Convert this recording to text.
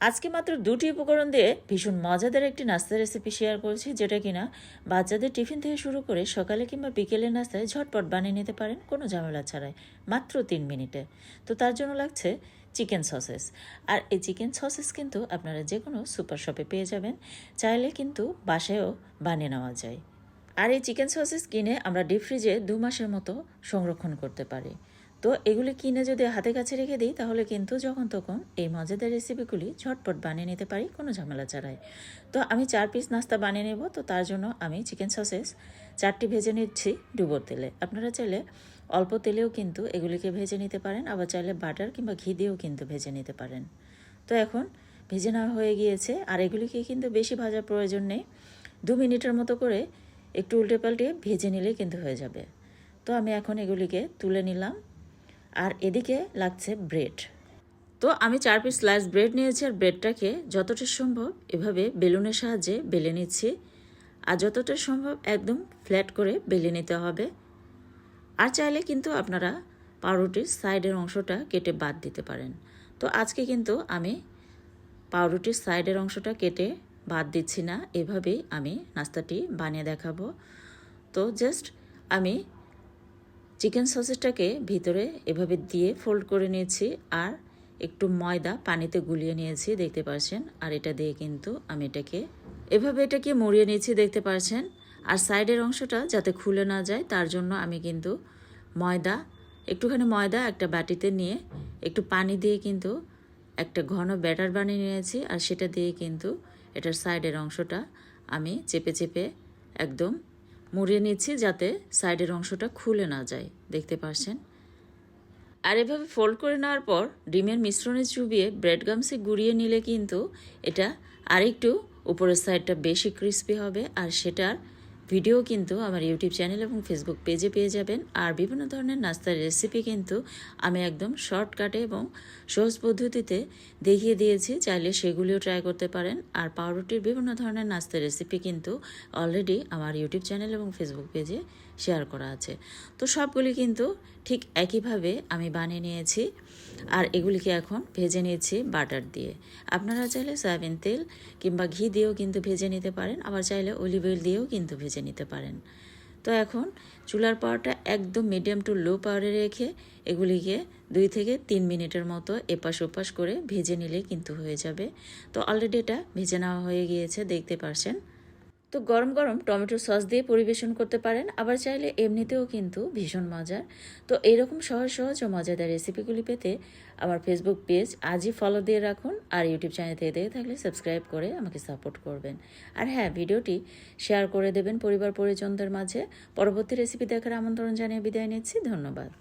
আজকে মাত্র দুটি উপকরণ দিয়ে ভীষণ মজাদার একটি নাস্তার রেসিপি শেয়ার করছি, যেটা কিনা বাচ্চাদের টিফিন থেকে শুরু করে সকালে কিংবা বিকেলের নাস্তায় ঝটপট বানিয়ে নিতে পারেন, কোনো ঝামেলা ছাড়াই, মাত্র তিন মিনিটে। তো তার জন্য লাগছে চিকেন সসেস আর এই চিকেন সসেস কিন্তু আপনারা যে কোনো সুপার শপে পেয়ে যাবেন, চাইলে কিন্তু বাসায়ও বানিয়ে নেওয়া যায়। আর এই চিকেন সসেস কিনে আমরা ডিপ ফ্রিজে দু মাসের মতো সংরক্ষণ করতে পারি। তো এগুলি কিনে যদি হাতে কাছে রেখে দিই, তাহলে কিন্তু যখন তখন এই মজাদার রেসিপিগুলি ঝটপট বানিয়ে নিতে পারি, কোনো ঝামেলা ছাড়াই। তো আমি চার পিস নাস্তা বানিয়ে নেব, তো তার জন্য আমি চিকেন সসেস চারটি ভেজে নিচ্ছি ডুবোর তেলে। আপনারা চাইলে অল্প তেলেও কিন্তু এগুলিকে ভেজে নিতে পারেন, আবার চাইলে বাটার কিংবা ঘি দিয়েও কিন্তু ভেজে নিতে পারেন। তো এখন ভেজে নেওয়া হয়ে গিয়েছে, আর এগুলিকে কিন্তু বেশি ভাজার প্রয়োজন নেই। দু মিনিটের মতো করে একটু উল্টে পাল্টে ভেজে নিলেই কিন্তু হয়ে যাবে। তো আমি এখন এগুলিকে তুলে নিলাম। আর এদিকে লাগছে ব্রেড। তো আমি চার পিস স্লাইস ব্রেড নিয়েছি আর ব্রেডটাকে যতটা সম্ভব এভাবে বেলুনের সাহায্যে বেলে নিচ্ছি আর যতটা সম্ভব একদম ফ্ল্যাট করে বেলে নিতে হবে। আর চাইলে কিন্তু আপনারা পাউরুটির সাইডের অংশটা কেটে বাদ দিতে পারেন। তো আজকে কিন্তু আমি পাউরুটির সাইডের অংশটা কেটে বাদ দিচ্ছি না, এভাবেই আমি নাস্তাটি বানিয়ে দেখাবো। তো জাস্ট আমি চিকেন সসেসটাকে ভিতরে এভাবে দিয়ে ফোল্ড করে নিয়েছি আর একটু ময়দা পানিতে গুলিয়ে নিয়েছি, দেখতে পাচ্ছেন আর এটা দিয়ে কিন্তু আমি এটাকে এভাবে এটাকে মরিয়ে নিয়েছি, দেখতে পাচ্ছেন আর সাইডের অংশটা যাতে খুলে না যায়, তার জন্য আমি কিন্তু ময়দা, একটুখানি ময়দা একটা বাটিতে নিয়ে একটু পানি দিয়ে কিন্তু একটা ঘন ব্যাটার বানিয়ে নিয়েছি আর সেটা দিয়ে কিন্তু এটার সাইডের অংশটা আমি চেপে চেপে একদম মুড়িয়ে নিচ্ছি যাতে সাইডের অংশটা খুলে না যায়, দেখতে পারছেন? আর এভাবে ফোল্ড করে নেওয়ার পর ডিমের মিশ্রণে চুবিয়ে ব্রেড গামসে গুঁড়িয়ে নিলে কিন্তু এটা আরেকটু উপরের সাইডটা বেশি ক্রিস্পি হবে আর সেটার ভিডিও কিন্তু আমার ইউটিউব চ্যানেল এবং ফেসবুক পেজে পেয়ে যাবেন। আর বিভিন্ন ধরনের নাস্তার রেসিপি কিন্তু আমি একদম শর্টকাটে এবং সহজ পদ্ধতিতে দেখিয়ে দিয়েছি। চাইলে সেগুলিও ট্রাই করতে পারেন। আর পাউরুটির বিভিন্ন ধরনের নাস্তার রেসিপি কিন্তু অলরেডি আমার ইউটিউব চ্যানেল এবং ফেসবুক পেজে শেয়ার করা আছে। তো সবগুলি কিন্তু ঠিক একইভাবে আমি বানিয়ে নিয়েছি আর এগুলিকে এখন ভেজে নিয়েছি বাটার দিয়ে। আপনারা চাইলে সয়াবিন তেল কিংবা ঘি দিয়েও কিন্তু ভেজে নিতে পারেন, আবার চাইলে অলিভ অয়েল দিয়েও কিন্তু ভেজে নিতে পারেন। তো এখন চুলার পাওয়ারটা একদম মিডিয়াম টু লো পাওয়ারে রেখে এগুলিকে দুই থেকে তিন মিনিটের মতো এপাশ ওপাশ করে ভেজে নিলে কিন্তু হয়ে যাবে। তো অলরেডি এটা ভেজে নেওয়া হয়ে গিয়েছে, দেখতে পারছেন। তো গরম গরম টমেটো সস দিয়ে পরিবেশন করতে পারেন, আবার চাইলে এমনিতেও কিন্তু ভীষণ মজার। তো এরকম সহজ সহজ ও মজাদার রেসিপিগুলি পেতে আমার ফেসবুক পেজ আজই ফলো দিয়ে রাখুন আর ইউটিউব চ্যানেল থেকে দেখে থাকলে সাবস্ক্রাইব করে আমাকে সাপোর্ট করবেন। আর হ্যাঁ ভিডিওটি শেয়ার করে দেবেন পরিবার পরিজনদের মাঝে। পরবর্তী রেসিপি দেখার আমন্ত্রণ জানিয়ে বিদায় নিচ্ছি। ধন্যবাদ।